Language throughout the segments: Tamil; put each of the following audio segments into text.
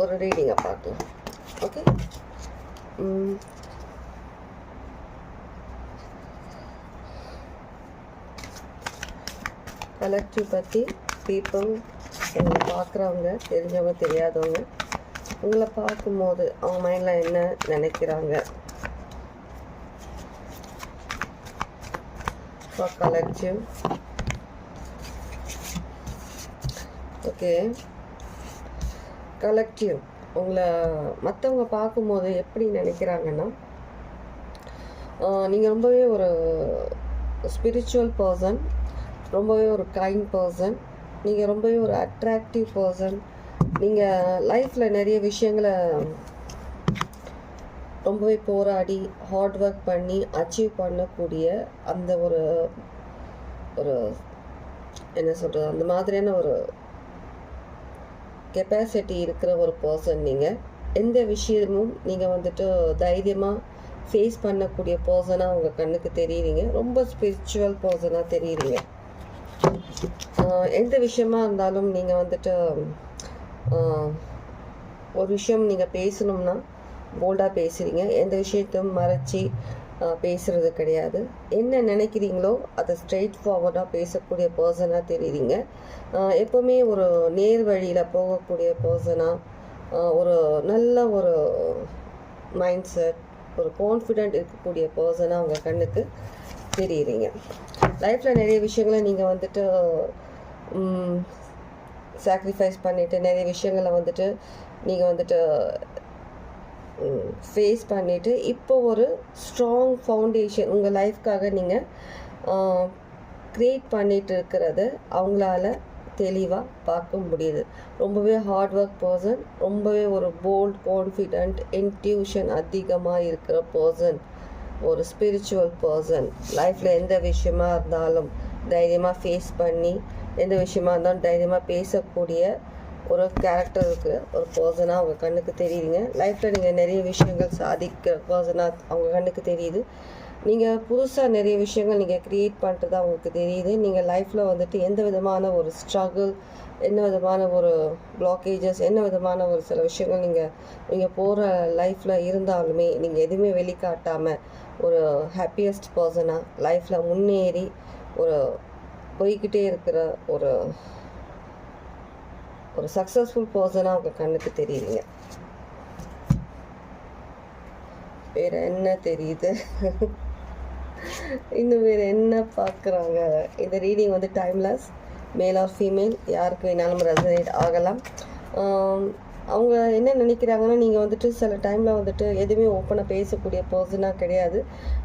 ஒரு ரீடிங்கை பார்க்கலாம். ஓகே கலெக்டிவ் பற்றி பீப்புள் எங்களை பார்க்குறவங்க தெரிஞ்சவங்க தெரியாதவங்க உங்களை பார்க்கும்போது அவங்க மைண்டில் என்ன நினைக்கிறாங்க? கலெக்டிவ் ஓகே கலெக்டிவ் உங்களை மற்றவங்க பார்க்கும்போது எப்படி நினைக்கிறாங்கன்னா நீங்கள் ரொம்பவே ஒரு ஸ்பிரிச்சுவல் பர்சன் ரொம்பவே ஒரு கைண்ட் பர்சன் நீங்கள் ரொம்பவே ஒரு அட்ராக்டிவ் பர்சன் நீங்கள் லைஃப்பில் நிறைய விஷயங்களை ரொம்பவே போராடி ஹார்ட் ஒர்க் பண்ணி அச்சீவ் பண்ணக்கூடிய அந்த ஒரு ஒரு என்ன சொல்கிறது அந்த மாதிரியான ஒரு கெப்பாசிட்டி இருக்கிற ஒரு பர்சன் நீங்கள் எந்த விஷயமும் நீங்கள் வந்துட்டு தைரியமாக ஃபேஸ் பண்ணக்கூடிய பர்சனாக உங்கள் கண்ணுக்கு தெரியுறீங்க. ரொம்ப ஸ்பிரிச்சுவல் பர்சனாக தெரியுறீங்க. எந்த விஷயமா இருந்தாலும் நீங்கள் வந்துட்டு ஒரு விஷயம் நீங்கள் பேசணும்னா போல்டாக பேசுகிறீங்க எந்த விஷயத்தையும் மறைச்சி பேசுகிறது கிடையாது. என்ன நினைக்கிறீங்களோ அதை ஸ்ட்ரெயிட் ஃபார்வர்டாக பேசக்கூடிய பர்சனாக தெரியுறீங்க. எப்போவுமே ஒரு நேர் வழியில் போகக்கூடிய பர்சனாக ஒரு நல்ல ஒரு மைண்ட் செட் ஒரு கான்ஃபிடென்ட் இருக்கக்கூடிய பர்சனாக உங்கள் கண்ணுக்கு தெரியுறீங்க. லைஃப்பில் நிறைய விஷயங்களை நீங்கள் வந்துட்டு சாக்ரிஃபைஸ் பண்ணிவிட்டு நிறைய விஷயங்களை வந்துட்டு நீங்கள் வந்துட்டு ஃபேஸ் பண்ணிவிட்டு இப்போ ஒரு ஸ்ட்ராங் ஃபவுண்டேஷன் உங்கள் லைஃப்க்காக நீங்கள் க்ரியேட் பண்ணிட்டு இருக்கிறத அவங்களால தெளிவாக பார்க்க முடியுது. ரொம்பவே ஹார்ட் ஒர்க் பர்சன் ரொம்பவே ஒரு போல்ட் கான்ஃபிடென்ட் இன்ட்யூஷன் அதிகமாக இருக்கிற பர்சன் ஒரு ஸ்பிரிச்சுவல் பர்சன் லைஃப்பில் எந்த விஷயமா இருந்தாலும் தைரியமாக ஃபேஸ் பண்ணி எந்த விஷயமா இருந்தாலும் தைரியமாக பேசக்கூடிய ஒரு கேரக்டர் இருக்கிற ஒரு பர்சனாக அவங்க கண்ணுக்கு தெரியுதுங்க. லைஃப்பில் நீங்கள் நிறைய விஷயங்கள் சாதிக்கிற பர்சனாக அவங்க கண்ணுக்கு தெரியுது. நீங்கள் புதுசாக நிறைய விஷயங்கள் நீங்கள் க்ரியேட் பண்ணுறது அவங்களுக்கு தெரியுது. நீங்கள் லைஃப்பில் வந்துட்டு எந்த விதமான ஒரு ஸ்ட்ரகிள் என்ன விதமான ஒரு பிளாக்கேஜஸ் என்ன விதமான ஒரு சில விஷயங்கள் நீங்கள் நீங்கள் போகிற லைஃப்பில் இருந்தாலுமே நீங்கள் எதுவுமே வெளிக்காட்டாமல் ஒரு ஹாப்பியஸ்ட் பர்சனாக லைஃப்பில் முன்னேறி ஒரு போய்கிட்டே இருக்கிற ஒரு ஒரு சக்ஸஸ்ஃபுல் பர்சனாக அவங்க கண்ணுக்கு தெரியுதுங்க. வேற என்ன தெரியுது? இன்னும் வேறு என்ன பார்க்குறாங்க இந்த ரீடிங் வந்து டைம்லெஸ் மேல் ஆர் ஃபீமேல் யாருக்கு வேணாலும் ரெசனேட் ஆகலாம். அவங்க என்ன நினைக்கிறாங்கன்னா நீங்கள் வந்துட்டு சில டைமில் வந்துட்டு எதுவுமே ஓப்பனாக பேசக்கூடிய பர்சனாக கிடையாது.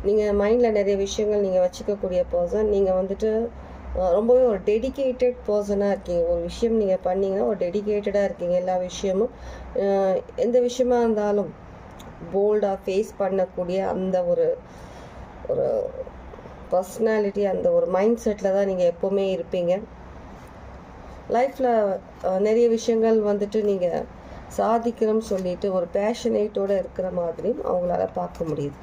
நீங்கள் மைண்டில் நிறைய விஷயங்கள் நீங்கள் வச்சுக்கக்கூடிய பர்சன் நீங்கள் வந்துட்டு ரொம்பவே ஒரு டெடிகேட்டட் பர்சனாக இருக்கீங்க. ஒரு விஷயம் நீங்கள் பண்ணீங்கன்னா ஒரு டெடிகேட்டடாக இருக்கீங்க எல்லா விஷயமும். எந்த விஷயமா இருந்தாலும் போல்டாக ஃபேஸ் பண்ணக்கூடிய அந்த ஒரு ஒரு பர்சனாலிட்டி அந்த ஒரு மைண்ட் செட்டில் தான் நீங்கள் எப்போவுமே இருப்பீங்க. லைஃப்பில் நிறைய விஷயங்கள் வந்துட்டு நீங்கள் சாதிக்கிறோம்னு சொல்லிட்டு ஒரு பேஷனேட்டோடு இருக்கிற மாதிரியும் அவங்களால பார்க்க முடியுது.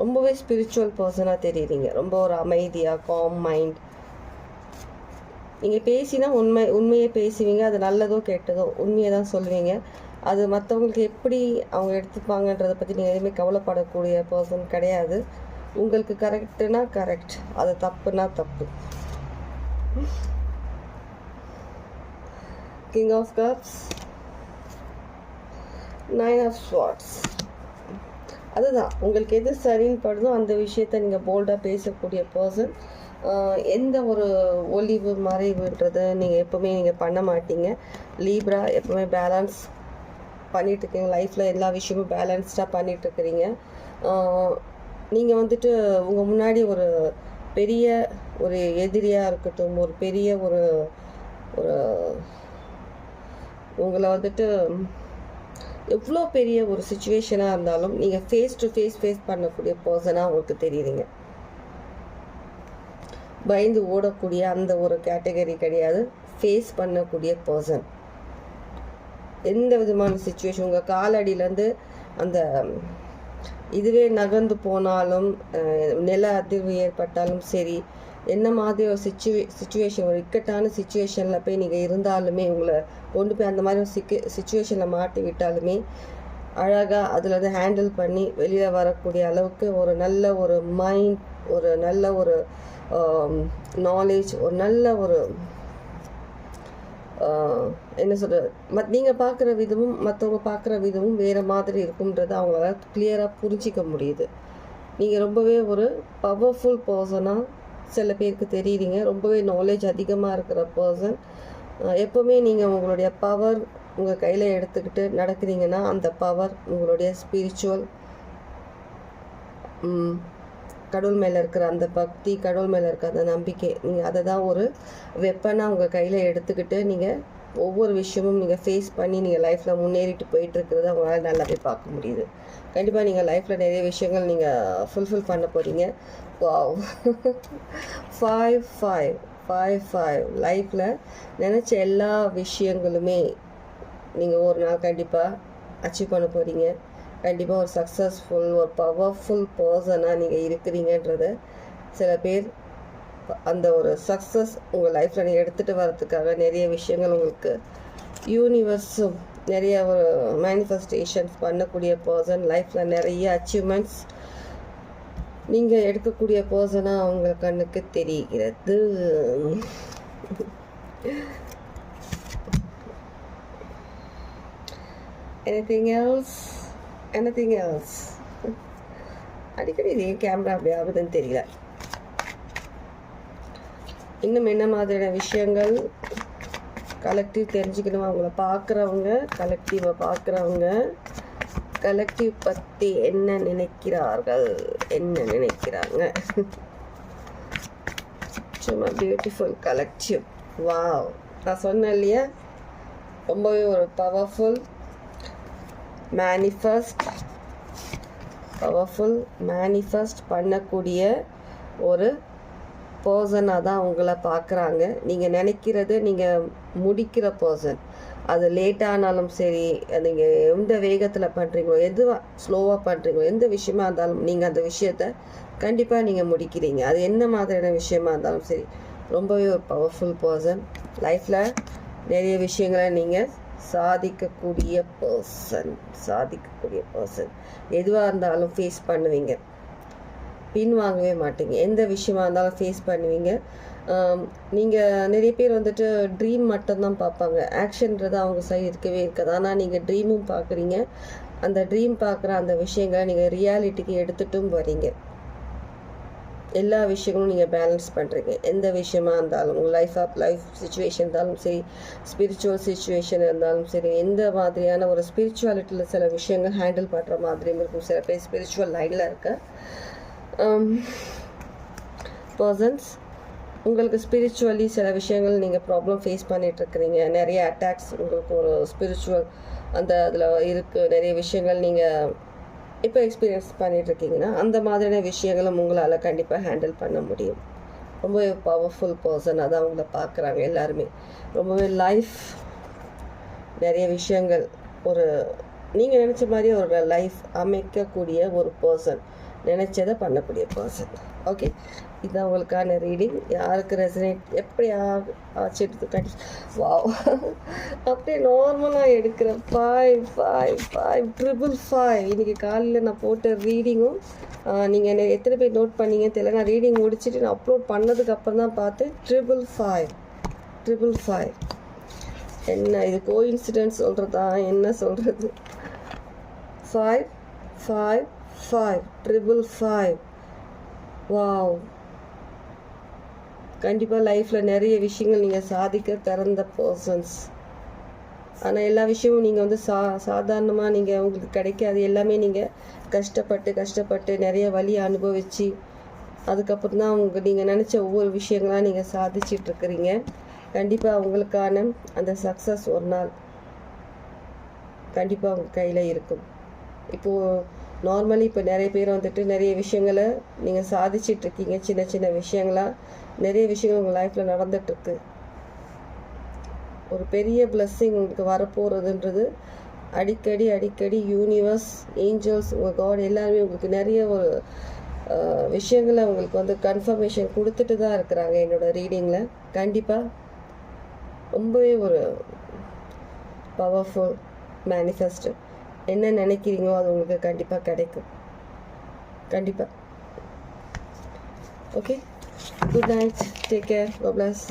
ரொம்பவே ஸ்பிரிச்சுவல் பர்சனாக தெரியுறீங்க. ரொம்ப ஒரு அமைதியாக காம் மைண்ட் நீங்கள் பேசினா உண்மை உண்மையை பேசுவீங்க. அது நல்லதோ கெட்டதோ உண்மையை தான் சொல்லுவீங்க. அது மற்றவங்களுக்கு எப்படி அவங்க எடுத்துப்பாங்கன்றதை பற்றி நீங்கள் எதுவுமே கவலைப்படக்கூடிய பர்சன் கிடையாது. உங்களுக்கு கரெக்டுனா கரெக்ட் அது தப்புனா தப்பு. King of cups nine of swords அதுதான். உங்களுக்கு எது சரின்னு படுதோ அந்த விஷயத்த நீங்கள் போல்டாக பேசக்கூடிய பர்சன் எந்த ஒரு ஒளிவு மறைவுன்றது நீங்கள் எப்போவுமே நீங்கள் பண்ண மாட்டீங்க. லீப்ரா எப்போவுமே பேலன்ஸ் பண்ணிட்டு இருக்கீங்க. லைஃப்பில் எல்லா விஷயமும் பேலன்ஸ்டாக பண்ணிட்டு இருக்கிறீங்க. நீங்கள் வந்துட்டு உங்கள் முன்னாடி ஒரு பெரிய ஒரு எதிரியாக இருக்கட்டும் ஒரு பெரிய ஒரு ஒரு உங்களை வந்துட்டு எவ்வளோ பெரிய ஒரு சுச்சுவேஷனாக இருந்தாலும் நீங்கள் ஃபேஸ் டு ஃபேஸ் ஃபேஸ் பண்ணக்கூடிய பர்சனாக உங்களுக்கு தெரியுதுங்க. பயந்து ஓடக்கூடிய அந்த ஒரு கேட்டகரி கிடையாது. ஃபேஸ் பண்ணக்கூடிய பர்சன் எந்த விதமான சுச்சுவேஷன் உங்கள் காலடியிலேருந்து அந்த இதுவே நகர்ந்து போனாலும் நில அதிர்வு ஏற்பட்டாலும் சரி என்ன மாதிரி ஒரு சுச்சுவே சுச்சுவேஷன் ஒரு இக்கட்டான சுச்சுவேஷனில் போய் நீங்கள் இருந்தாலுமே உங்களை கொண்டு போய் அந்த மாதிரி ஒரு சிக்கு சுச்சுவேஷனில் மாட்டி விட்டாலுமே அழகாக அதில் இருந்து ஹேண்டில் பண்ணி வெளியில் வரக்கூடிய அளவுக்கு ஒரு நல்ல ஒரு மைண்ட் ஒரு நல்ல ஒரு நாலேஜ் ஒரு நல்ல ஒரு என்ன சொல்கிறது மத் நீங்கள் பார்க்குற விதமும் மற்றவங்க பார்க்குற விதமும் வேறு மாதிரி இருக்கும்ன்றது அவங்களால கிளியராக புரிஞ்சிக்க முடியுது. நீங்கள் ரொம்பவே ஒரு பவர்ஃபுல் பர்சனாக சில பேருக்கு தெரியுறீங்க ரொம்பவே நாலேஜ் அதிகமாக இருக்கிற பர்சன் எப்போவுமே நீங்கள் உங்களுடைய பவர் உங்கள் கையில் எடுத்துக்கிட்டு நடக்கிறீங்கன்னா அந்த பவர் உங்களுடைய ஸ்பிரிச்சுவல் கடவுள் மேலே இருக்கிற அந்த பக்தி கடவுள் மேலே இருக்கிற அந்த நம்பிக்கை நீங்கள் அதை தான் ஒரு வெப்பனாக உங்கள் கையில் எடுத்துக்கிட்டு நீங்கள் ஒவ்வொரு விஷயமும் நீங்கள் ஃபேஸ் பண்ணி நீங்கள் லைஃப்பில் முன்னேறிட்டு போயிட்டு அவங்களால உங்களால் நல்லாவே பார்க்க முடியுது. கண்டிப்பாக நீங்கள் லைஃப்பில் நிறைய விஷயங்கள் நீங்கள் ஃபுல்ஃபில் பண்ண போகிறீங்க ஃபைவ் ஃபைவ் ஃபைவ் ஃபைவ் லைஃப்பில் நினச்ச எல்லா விஷயங்களுமே நீங்கள் ஒரு நாள் கண்டிப்பாக அச்சீவ் பண்ண போகிறீங்க கண்டிப்பாக ஒரு சக்ஸஸ்ஃபுல் ஒரு பவர்ஃபுல் பர்சனாக நீங்கள் இருக்கிறீங்கன்றத சில பேர் அந்த ஒரு சக்ஸஸ் உங்கள் லைஃப்பில் நீங்கள் எடுத்துகிட்டு வரதுக்காக நிறைய விஷயங்கள் உங்களுக்கு யூனிவர்ஸும் நிறைய ஒரு மேனிஃபெஸ்டேஷன்ஸ் பண்ணக்கூடிய பர்சன் லைஃப்பில் நிறைய அச்சீவ்மெண்ட்ஸ் நீங்கள் எடுக்கக்கூடிய பர்சனாக அவங்க கண்ணுக்கு தெரிகிறது. எனிதிங் எல்ஸ் எனிதிங் எல்ஸ் அடிக்கடி இது கேமரா அப்படி ஆகுதுன்னு தெரியல. இன்னும் என்ன மாதிரியான விஷயங்கள் கலெக்டிவ் தெரிஞ்சுக்கணும்? அவங்கள பார்க்குறவங்க கலெக்டிவை பார்க்குறவங்க கலெக்டிவ் பற்றி என்ன நினைக்கிறார்கள்? என்ன நினைக்கிறாங்க? சும்மா பியூட்டிஃபுல் கலெக்டிவ் வாவ் நான் சொன்னேன் இல்லையா? ரொம்பவே ஒரு பவர்ஃபுல் மேனிஃபெஸ்ட் பவர்ஃபுல் மேனிஃபெஸ்ட் பண்ணக்கூடிய ஒரு பர்சனாக தான் உங்களை பார்க்குறாங்க. நீங்கள் நினைக்கிறது நீங்கள் முடிக்கிற பர்சன் அது லேட்டானாலும் சரி நீங்கள் எந்த வேகத்தில் பண்ணுறீங்களோ எதுவாக ஸ்லோவாக பண்ணுறீங்களோ எந்த விஷயமா இருந்தாலும் நீங்கள் அந்த விஷயத்த கண்டிப்பாக நீங்கள் முடிக்கிறீங்க. அது என்ன மாதிரியான விஷயமா இருந்தாலும் சரி ரொம்பவே ஒரு பவர்ஃபுல் பர்சன் லைஃப்பில் நிறைய விஷயங்களை நீங்கள் சாதிக்கக்கூடிய பர்சன் சாதிக்கக்கூடிய பர்சன் எதுவாக இருந்தாலும் ஃபேஸ் பண்ணுவீங்க. பின்வாங்கவே மாட்டீங்க. எந்த விஷயமா இருந்தாலும் ஃபேஸ் பண்ணுவீங்க. நீங்கள் நிறைய பேர் வந்துட்டு ட்ரீம் மட்டும்தான் பார்ப்பாங்க. ஆக்ஷன்றது அவங்க சைடு இருக்கவே இருக்காது. ஆனால் நீங்கள் ட்ரீமும் பார்க்குறீங்க. அந்த ட்ரீம் பார்க்குற அந்த விஷயங்களை நீங்கள் ரியாலிட்டிக்கு எடுத்துட்டும் வரீங்க எல்லா விஷயங்களும் நீங்கள் பேலன்ஸ் பண்ணுறீங்க எந்த விஷயமா இருந்தாலும் உங்கள் லைஃப் ஆஃப் லைஃப் சுச்சுவேஷன் இருந்தாலும் சரி ஸ்பிரிச்சுவல் சுச்சுவேஷன் இருந்தாலும் சரி எந்த மாதிரியான ஒரு ஸ்பிரிச்சுவாலிட்டியில் சில விஷயங்கள் ஹேண்டில் பண்ணுற மாதிரியும் இருக்கும். சில பேர் ஸ்பிரிச்சுவல் லைனில் இருக்க. Um, பர்சன்ஸ் உங்களுக்கு ஸ்பிரிச்சுவலி சில விஷயங்கள் நீங்கள் ப்ராப்ளம் ஃபேஸ் பண்ணிட்டு இருக்கிறீங்க நிறைய அட்டாக்ஸ் உங்களுக்கு ஒரு ஸ்பிரிச்சுவல் அந்த அதில் இருக்குது நிறைய விஷயங்கள் நீங்கள் இப்போ எக்ஸ்பீரியன்ஸ் பண்ணிட்டு இருக்கீங்கன்னா அந்த மாதிரியான விஷயங்களும் உங்களால் கண்டிப்பாக ஹேண்டில் பண்ண முடியும். ரொம்பவே பவர்ஃபுல் பர்சன் அதான் அவங்கள பார்க்குறாங்க எல்லாருமே. ரொம்பவே லைஃப் நிறைய விஷயங்கள் ஒரு நீங்கள் நினச்ச மாதிரி ஒரு லைஃப் அமைக்கக்கூடிய ஒரு பர்சன் நினச்சதை பண்ணக்கூடிய பர்சன் ஓகே இதுதான் உங்களுக்கான ரீடிங் யாருக்கு ரெசனேட் எப்படி ஆச்சு ஆச்சுட்டு வா அப்படியே நார்மலாக எடுக்கிற five five five triple five இன்றைக்கி காலையில் நான் போட்ட ரீடிங்கும் நீங்கள் என்ன எத்தனை பேர் நோட் பண்ணீங்கன்னு தெரியல. நான் ரீடிங் முடிச்சுட்டு நான் அப்லோட் பண்ணதுக்கப்புறம் தான் பார்த்தேன் ட்ரிபிள் ஃபைவ் ட்ரிபிள் ஃபைவ் என்ன இது கோ இன்சிடென்ட் சொல்கிறதா என்ன சொல்கிறது five five five triple five wow கண்டிப்பாக லைஃப்பில் நிறைய விஷயங்கள் நீங்கள் சாதிக்க திறந்த பர்சன்ஸ் ஆனால் எல்லா விஷயமும் நீங்கள் வந்து சா சாதாரணமாக நீங்கள் உங்களுக்கு கிடைக்காது. எல்லாமே நீங்கள் கஷ்டப்பட்டு கஷ்டப்பட்டு நிறைய வழியை அனுபவித்து அதுக்கப்புறம் தான் உங்கள் நீங்கள் நினச்ச ஒவ்வொரு விஷயங்களாக நீங்கள் சாதிச்சிட்டுருக்குறீங்க கண்டிப்பாக உங்களுக்கான அந்த சக்ஸஸ் ஒரு நாள் கண்டிப்பாக உங்கள் கையில் இருக்கும். இப்போது நார்மலி இப்போ நிறைய பேர் வந்துட்டு நிறைய விஷயங்களை நீங்கள் சாதிச்சிட்டு இருக்கீங்க சின்ன சின்ன விஷயங்களா? நிறைய விஷயங்கள் உங்கள் லைஃப்பில் நடந்துகிட்ருக்கு ஒரு பெரிய பிளஸ்ஸிங் உங்களுக்கு வரப்போகிறதுன்றது அடிக்கடி அடிக்கடி யூனிவர்ஸ் ஏஞ்சல்ஸ் உங்கள் காட் எல்லாருமே உங்களுக்கு நிறைய ஒரு விஷயங்களை உங்களுக்கு வந்து கன்ஃபர்மேஷன் கொடுத்துட்டு தான் இருக்கிறாங்க என்னோடய ரீடிங்கில் கண்டிப்பாக ரொம்பவே ஒரு பவர்ஃபுல் மேனிஃபெஸ்ட் என்ன நினைக்கிறீங்களோ அது உங்களுக்கு கண்டிப்பாக கிடைக்கும். கண்டிப்பாக okay good night take care bless